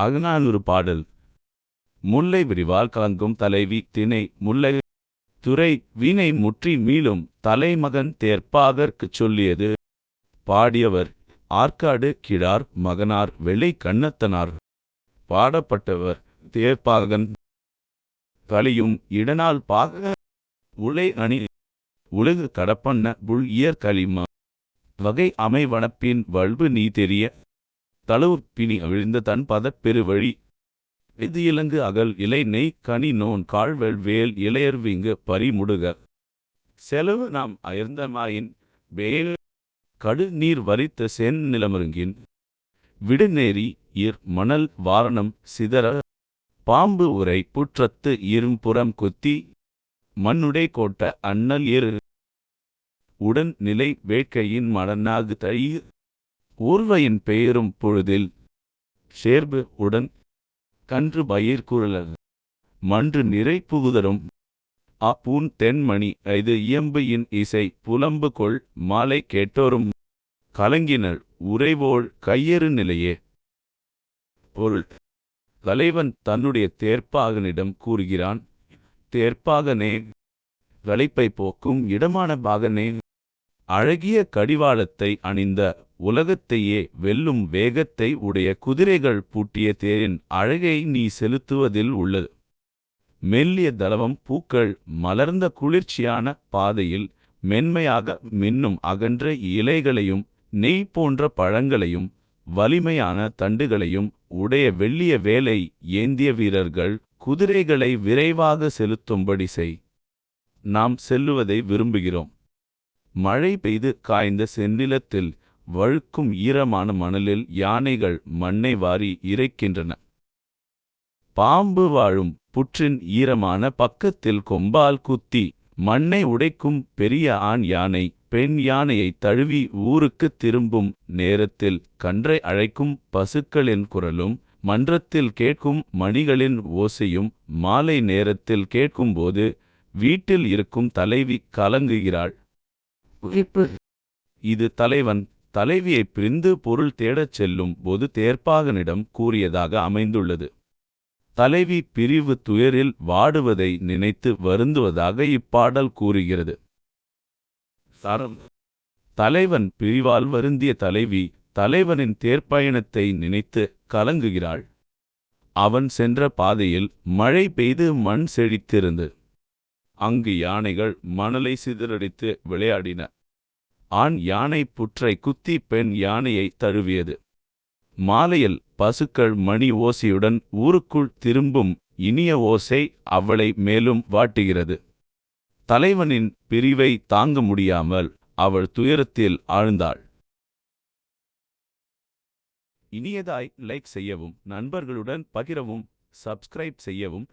அகநானூறு பாடல். முல்லை விரிவால் கலங்கும் தலைவி திணை முல்லை துறை வீணை முற்றி மீளும் தலைமகன் தேர்ப்பாகற்குச் சொல்லியது. பாடியவர் ஆற்காடு கிழார் மகனார் வெள்ளை கண்ணத்தனார். பாடப்பட்டவர் தேர்ப்பாகன். கலியும் இடனால் பாக உலை அணி உலகு கடப்பண்ண புல் இயற்கலிமா. வகை அமைவனப்பின் வல்பு நீ தெரிய தளவு பிணி அவிழ்ந்த தன் பதப் பெருவழி. இது இலங்கு அகல் இலை நெய் கனி நோன் காழ்வெள் வேல் இளையர்விங்கு பறிமுடுக செலவு நாம் அயர்ந்தமாயின் வேல் கடு நீர் வரித்த சென் நிலமருங்கின். விடுநேரி இர் மணல் வாரணம் சிதற. பாம்பு உரை புற்றத்து இரும்புறம் கொத்தி. மண்ணுடை கோட்ட அண்ணல் இரு உடன் நிலை வேட்கையின் மடனாகு தழி ஊர்வையின் பெயரும் பொழுதில் சேர்பு உடன் கன்று பயிர் மன்று நிறை புகுதரும் அப்பூன் தென்மணி இது இயம்பையின் இசை புலம்பு கொள் மாலை கேட்டோரும். கலங்கினர் உறைவோள் கையறு நிலையே. பொருள். தலைவன் தன்னுடைய தேர்ப்பாகனிடம் கூறுகிறான். தேர்ப்பாகனே வளைப்பை போக்கும் இடமான பாகனே. அழகிய கடிவாளத்தை அணிந்த உலகத்தையே வெல்லும் வேகத்தை உடைய குதிரைகள் பூட்டிய தேரின் அழகை நீ செலுத்துவதில் உள்ளது. மெல்லிய தளவம் பூக்கள் மலர்ந்த குளிர்ச்சியான பாதையில் மென்மையாக மின்னும் அகன்ற இலைகளையும் நெய் போன்ற பழங்களையும் வலிமையான தண்டுகளையும் உடைய வெள்ளிய வேலை ஏந்திய வீரர்கள் குதிரைகளை விரைவாக செலுத்தும்படி செய். நாம் செல்லுவதை விரும்புகிறோம். மழை பெய்து காய்ந்த செந்நிலத்தில் வழுக்கும் ஈரமான மணலில் யானைகள் மண்ணை வாரி இறைக்கின்றன. பாம்பு வாழும் புற்றின் ஈரமான பக்கத்தில் கொம்பால் குத்தி மண்ணை உடைக்கும் பெரிய ஆண் யானை பெண் யானையை தழுவி ஊருக்குத் திரும்பும் நேரத்தில் கன்றை அழைக்கும் பசுக்களின் குரலும் மன்றத்தில் கேட்கும் மணிகளின் ஓசையும் மாலை நேரத்தில் கேட்கும்போது வீட்டில் இருக்கும் தலைவி கலங்குகிறாள். இது தலைவன் தலைவியைப் பிரிந்து பொருள் தேடச் செல்லும் போது தேர்ப்பாகனிடம் கூறியதாக அமைந்துள்ளது. தலைவி பிரிவு துயரில் வாடுவதை நினைத்து வருந்துவதாக இப்பாடல் கூறுகிறது. சரம். தலைவன் பிரிவால் வருந்திய தலைவி தலைவனின் தேர்ப்பயணத்தை நினைத்து கலங்குகிறாள். அவன் சென்ற பாதையில் மழை பெய்து மண் செழித்திருந்து. அங்கு யானைகள் மணலை சிதறடித்து விளையாடின. ஆண் யானை புற்றை குத்தி பெண் யானையை தழுவியது. மாலையில் பசுக்கள் மணி ஓசையுடன் ஊருக்குள் திரும்பும் இனிய ஓசை அவளை மேலும் வாட்டுகிறது. தலைவனின் பிரிவை தாங்க முடியாமல் அவள் துயரத்தில் ஆழ்ந்தாள். இனியதாய் லைக் செய்யவும் நண்பர்களுடன் பகிரவும் சப்ஸ்கிரைப் செய்யவும்